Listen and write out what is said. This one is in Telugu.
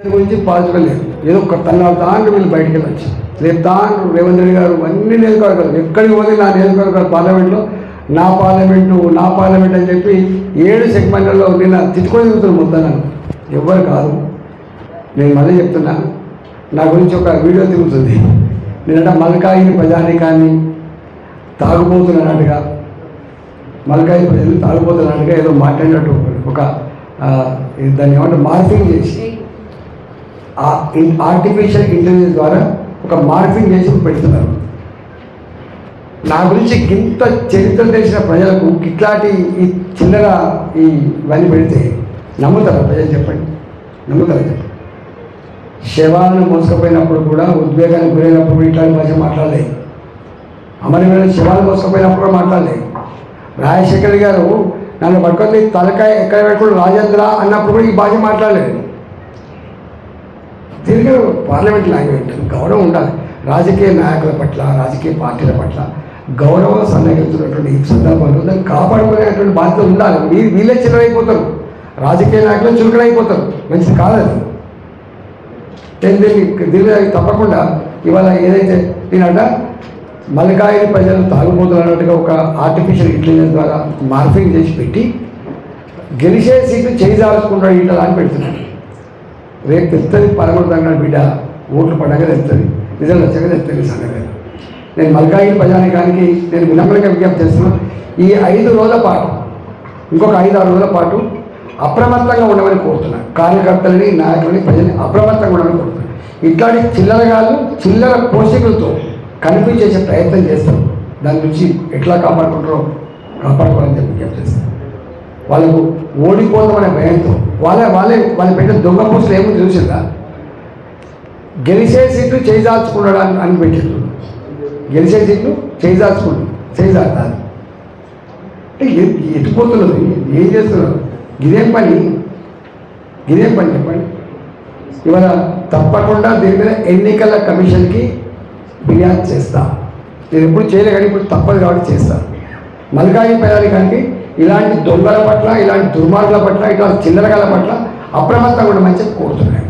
దాని గురించి పాల్చుకోలేదు ఏదో ఒక తన్నాలు దాంట్లో వీళ్ళు బయటికి వెళ్ళొచ్చు. రేపు దాంట్లో రేవంత్ రెడ్డి గారు అన్ని నియోజకవర్గాలు ఎక్కడికి పోతే నా నియోజకవర్గాల పార్లమెంట్లో నా పార్లమెంటు నా పార్లమెంట్ అని చెప్పి ఏడు సెగ్మెంట్లలో నిన్న తిట్టుకొని తిరుగుతున్నారు మొత్తం నన్ను ఎవ్వరు కాదు. నేను మళ్ళీ చెప్తున్నా నా గురించి ఒక వీడియో తిరుగుతుంది. నేనంటే మల్కాయిని ప్రజానికాన్ని తాగుబోతున్నట్టుగా మల్కాయి ప్రజలు తాగుబోతున్నట్టుగా ఏదో మాట్లాడినట్టు ఒక దాన్ని ఏమంటే మార్పింగ్ చేసి ఆర్టిఫిషియల్ ఇంటెలిజెన్స్ ద్వారా ఒక మార్పింగ్ చేసి పెడుతున్నారు. నా గురించి ఇంత చరిత్ర తెలిసిన ప్రజలకు ఇట్లాంటి ఈ చిల్లర ఈ ఇవన్నీ పెడితే నమ్ముతారా ప్రజలు చెప్పండి? నమ్ముతారా చెప్పండి? శవాలను మోసుకపోయినప్పుడు కూడా ఉద్వేగానికి గురైనప్పుడు కూడా ఇట్లాంటి భాష మాట్లాడలేదు. అమరవీరుల శవాలు మోసుకపోయినప్పుడు కూడా మాట్లాడలేదు. రాజశేఖర్ గారు నన్ను పట్టుకొని తలకాయ ఎక్కడ పెట్టుకుని రాజేంద్ర అన్నప్పుడు కూడా ఈ భాష మాట్లాడలేదు. దీనికి పార్లమెంట్ లాంగ్వేజ్ గౌరవం ఉండాలి. రాజకీయ నాయకుల పట్ల రాజకీయ పార్టీల పట్ల గౌరవం సన్నగిస్తున్నటువంటి ఈ సందర్భంలో దాన్ని కాపాడుకునేటువంటి బాధ్యత ఉండాలి. మీరు వీళ్ళే చిల్లరైపోతారు. రాజకీయ నాయకులు చురుకునైపోతారు మంచిది కాదది. దీన్ని దీన్ని తప్పకుండా ఇవాళ ఏదైతే దీనంట మల్లికాయని ప్రజలు తాగుబోతున్నట్టుగా ఒక ఆర్టిఫిషియల్ ఇంటెలిజెన్స్ ద్వారా మార్పింగ్ చేసి పెట్టి గెలిచే సీట్లు చేజాల్చుకుంటాడు ఇట్లా అని పెడుతున్నాడు. రేపు తెస్తుంది పదమూడు బిడ్డ ఓట్లు పడగా తెస్తుంది. నిజంగా వచ్చాక తెస్తుంది సంగతి నేను మల్కాయి ప్రజానికానికి నేను వినమ్రంగా విజ్ఞప్తి చేస్తున్నాను ఈ ఐదు రోజుల పాటు ఇంకొక ఐదు ఆరు రోజుల పాటు అప్రమత్తంగా ఉండమని కోరుతున్నాను కార్యకర్తలని నాయకులని ప్రజల్ని అప్రమత్తంగా ఉండమని కోరుతున్నాను ఇట్లాంటి చిల్లరగాలు చిల్లర పోషకులతో కనిపించేసే ప్రయత్నం చేస్తాం. దాని నుంచి ఎట్లా కాపాడుకుంటారో కాపాడుకోవాలని చెప్పి విజ్ఞప్తి చేస్తాను వాళ్ళకు ఓడిపోతామనే భయంతో వాళ్ళే వాళ్ళే వాళ్ళు పెట్టిన దొంగ పూసలు ఏమో చూసిందా గెలిచే సీట్లు చేజాల్చుకున్నాడు అని అని పెట్టిండు. గెలిచే సీట్లు చేజాల్చుకున్నాడు చేజాల్తారు అంటే ఎ- ఎటుపోతున్నది ఏం చేస్తున్నారు? ఇదేం పని? ఇదేం పని చెప్పండి. ఇవాళ తప్పకుండా దీని మీద ఎన్నికల కమిషన్కి ఫిర్యాదు చేస్తా. నేను ఎప్పుడు చేయలే కానీ ఇప్పుడు తప్పదు కాబట్టి చేస్తాను మల్కాయి పేదరికానికి ఇలాంటి దొంగల పట్ల ఇలాంటి దుర్మార్గుల పట్ల ఇట్లాంటి చిల్లరగాల పట్ల అప్రమత్తంగా ఉండమని చెప్పి కోరుతున్నాను.